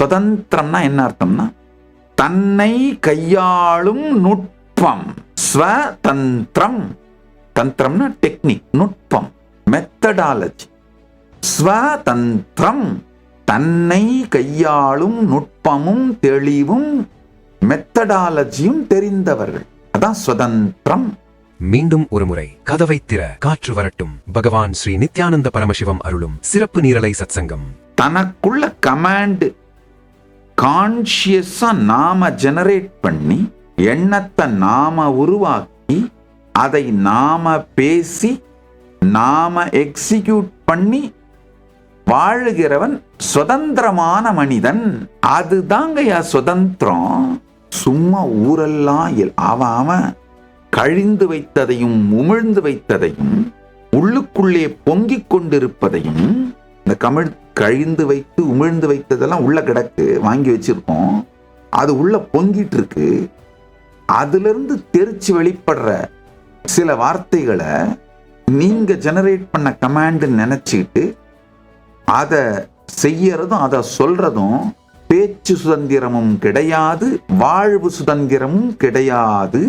சுதந்திரம்னா என்ன அர்த்தம்னா தன்னை கையாளும் நுட்பம். ஸ்வதந்திரம். தந்திரம்னா டெக்னிக் நுட்பம். மெத்தடாலஜி ஸ்வதந்திரம். தன்னை கையாளும் நுட்பமும் தெளிவும் மெத்தடாலஜியும் தெரிந்தவர்கள். அதான் சுதந்திரம். மீண்டும் ஒருமுறை கதவை திற காற்று வரட்டும். பகவான் ஸ்ரீ நித்யானந்த பரமசிவம் அருளும் சிறப்பு நீரலை சத்சங்கம். தனக்குள்ள கமாண்ட் கான்ஷியஸாக நாம ஜெனரேட் பண்ணி எண்ணத்தை நாம உருவாக்கி அதை நாம பேசி நாம எக்ஸிக்யூட் பண்ணி வாழுகிறவன் சுதந்திரமான மனிதன். அதுதாங்கய்யா சுதந்திரம். சும்மா ஊரெல்லாம் எல்- அவன் அவன் கழிந்து வைத்ததையும் உமிழ்ந்து வைத்ததையும் உள்ளுக்குள்ளே பொங்கிக் கொண்டிருப்பதையும் இந்த கமிழ் கழிந்து வைத்து உமிழ்ந்து வைத்ததெல்லாம் உள்ள கிடக்கு வாங்கி வச்சிருக்கோம். அது உள்ள பொங்கிட்டு இருக்கு அதிலிருந்து தெரிச்சு வெளிப்படுற சில வார்த்தைகளை நீங்க ஜெனரேட் பண்ண கமாண்டுன்னு நினைச்சுக்கிட்டு அதை செய்யறதும் அதை சொல்றதும் பேச்சு சுதந்திரமும் கிடையாது வாழ்வு சுதந்திரமும் கிடையாது.